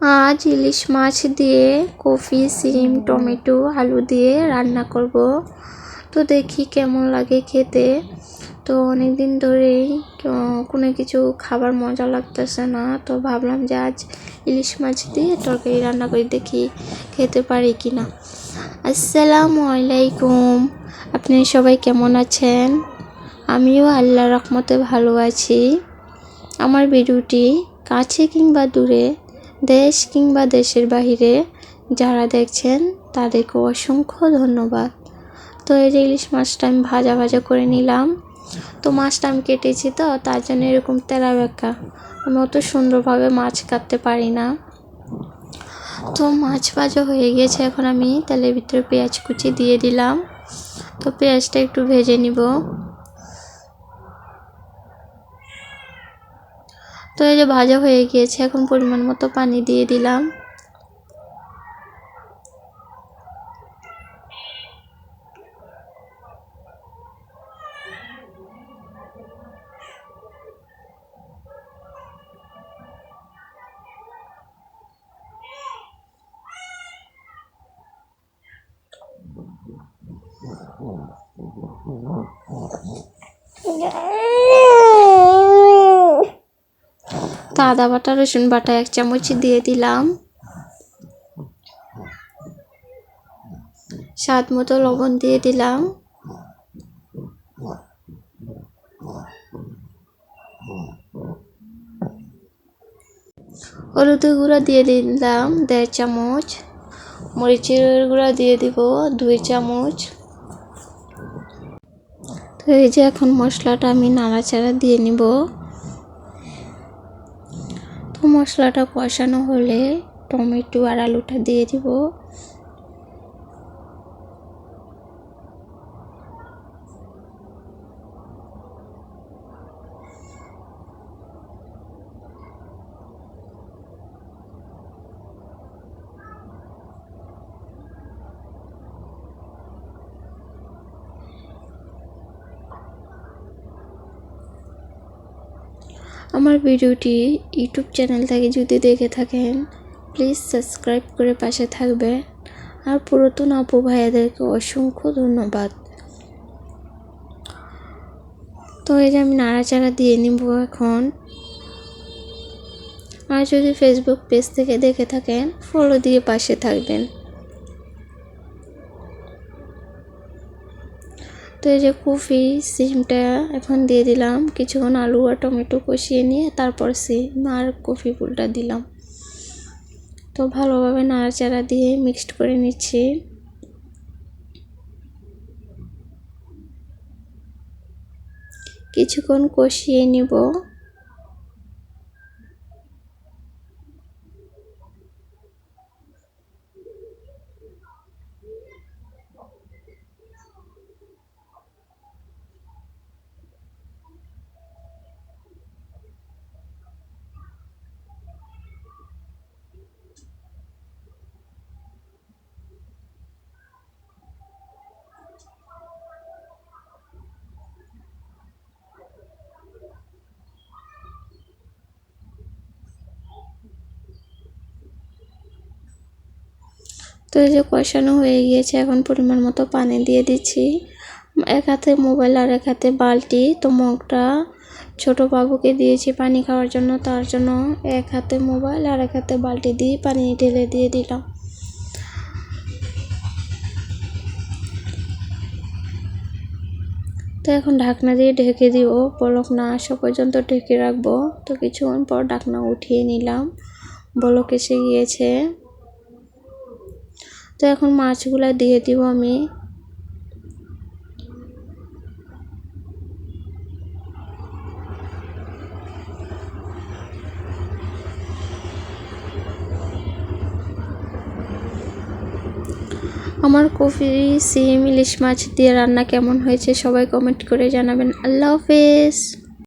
আজ ইলিশ মাছ দিয়ে, কফি, সিম, টমেটো, আলু দিয়ে রান্না করব। তো দেখি কেমন লাগে খেতে। তো অনেক দিন ধরেই কোনো কিছু খাবার মজা লাগতেছে না। তো ভাবলাম যে আজ ইলিশ মাছ দিয়ে তরকারি রান্না করে দেখি খেতে পারি কি না আসসালামু আলাইকুম। আপনি সবাই কেমন আছেন? আমিও আল্লাহ রহমতে ভালো আছি। আমার ভিডিওটি কাছে কিংবা দূরে দেশ কিংবা দেশের বাহিরে যারা দেখছেন, তাদেরকে অসংখ্য ধন্যবাদ। তো এই যে ইলিশ মাছটা আমি ভাজা ভাজা করে নিলাম। তো মাছটা আমি কেটেছি তো, তার জন্য এরকম তেলা বেঁকা আমি অত সুন্দরভাবে মাছ কাটতে পারি না। তো মাছ ভাজা হয়ে গেছে, এখন আমি তেলের ভিতরে পেঁয়াজ কুচি দিয়ে দিলাম। তো পেঁয়াজটা একটু ভেজে নিব। তো এই যে ভাজা হয়ে গিয়েছে এখন পরিমাণ মতো পানি দিয়ে দিলাম। তো আদা বাটা, রসুন বাটা এক চামচ দিয়ে দিলাম। স্বাদ মতো লবণ দিয়ে দিলাম। হলুদ গুঁড়া দিয়ে দিলাম দেড় চামচ। মরিচের গুঁড়া দিয়ে দিব দুই চামচ। তো এই যে এখন মশলাটা আমি নাড়াচাড়া দিয়ে নিব। মশলাটা কষানো হলে টমেটো আর আলুটা দিয়ে দিব। আমার ভিডিওটি ইউটিউব চ্যানেল থেকে যদি দেখে থাকেন প্লিজ সাবস্ক্রাইব করে পাশে থাকবেন। আর পুরাতন আপু ভাইয়াদেরকে অসংখ্য ধন্যবাদ। তো এই যে আমি নাড়াচাড়া দিয়ে নিব এখন। আর যদি ফেসবুক পেজ থেকে দেখে থাকেন ফলো দিয়ে পাশে থাকবেন। তো এই যে কফি, সিমটা এখন দিয়ে দিলাম। কিছুক্ষণ আলু আর টমেটো কষিয়ে নিয়ে তারপর সিম আর কফি ফুলটা দিলাম। তো ভালোভাবে নাড়াচাড়া দিয়ে মিক্সড করে নিচ্ছি। কিছুক্ষণ কষিয়ে নিব। তো এই যে কষানো হয়ে গিয়েছে, এখন পরিমাণ মতো পানি দিয়ে দিচ্ছি। এক হাতে মোবাইল আর এক হাতে বালতি। তো মগটা ছোট বাবুকে দিয়েছি পানি খাওয়ার জন্য, তার জন্য এক হাতে মোবাইল আর এক হাতে বালতি দিয়ে পানি ঢেলে দিয়ে দিলাম। তো এখন ঢাকনা দিয়ে ঢেকে দিব। বলক না আসা পর্যন্ত ঢেকে রাখব। তো কিছুক্ষণ পর ঢাকনা উঠিয়ে নিলাম। বলক এসে গিয়েছে। তো এখন মাছগুলো দিয়ে দিব আমি। আমার কফি, সিম, ইলিশ মাছ দিয়ে রান্না কেমন হয়েছে সবাই কমেন্ট করে জানাবেন। আল্লাহ হাফেজ।